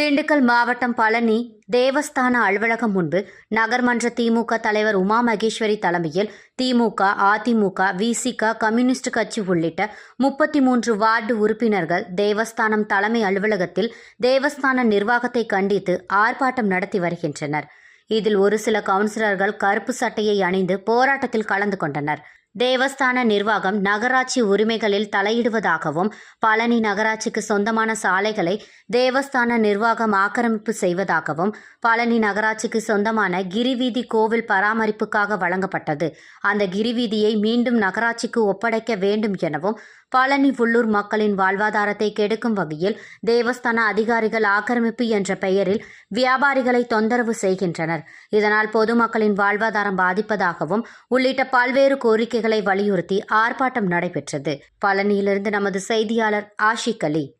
திண்டுக்கல் மாவட்டம் பழனி தேவஸ்தான அலுவலகம் முன்பு நகர்மன்ற திமுக தலைவர் உமா மகேஸ்வரி தலைமையில் திமுக அதிமுக விசிக கம்யூனிஸ்ட் கட்சி உள்ளிட்ட முப்பத்தி மூன்று வார்டு உறுப்பினர்கள் தேவஸ்தானம் தலைமை அலுவலகத்தில் தேவஸ்தான நிர்வாகத்தை கண்டித்து ஆர்ப்பாட்டம் நடத்தி வருகின்றனர். இதில் ஒரு சில கவுன்சிலர்கள் கருப்பு சட்டையை அணிந்து போராட்டத்தில் கலந்து கொண்டனர். தேவஸ்தான நிர்வாகம் நகராட்சி உரிமைகளில் தலையிடுவதாகவும் பழனி நகராட்சிக்கு சொந்தமான சாலைகளை தேவஸ்தான நிர்வாகம் ஆக்கிரமிப்பு செய்வதாகவும் பழனி நகராட்சிக்கு சொந்தமான கிரிவீதி கோவில் பராமரிப்புக்காக வழங்கப்பட்டது. அந்த கிரிவீதியை மீண்டும் நகராட்சிக்கு ஒப்படைக்க வேண்டும் எனவும் பழனி உள்ளூர் மக்களின் வாழ்வாதாரத்தை கெடுக்கும் வகையில் தேவஸ்தான அதிகாரிகள் ஆக்கிரமிப்பு என்ற பெயரில் வியாபாரிகளை தொந்தரவு செய்கின்றனர். இதனால் பொதுமக்களின் வாழ்வாதாரம் பாதிப்பதாகவும் உள்ளிட்ட பல்வேறு கோரிக்கைகளை வலியுறுத்தி ஆர்ப்பாட்டம் நடைபெற்றது. பழனியிலிருந்து நமது செய்தியாளர் ஆஷிக் அலி.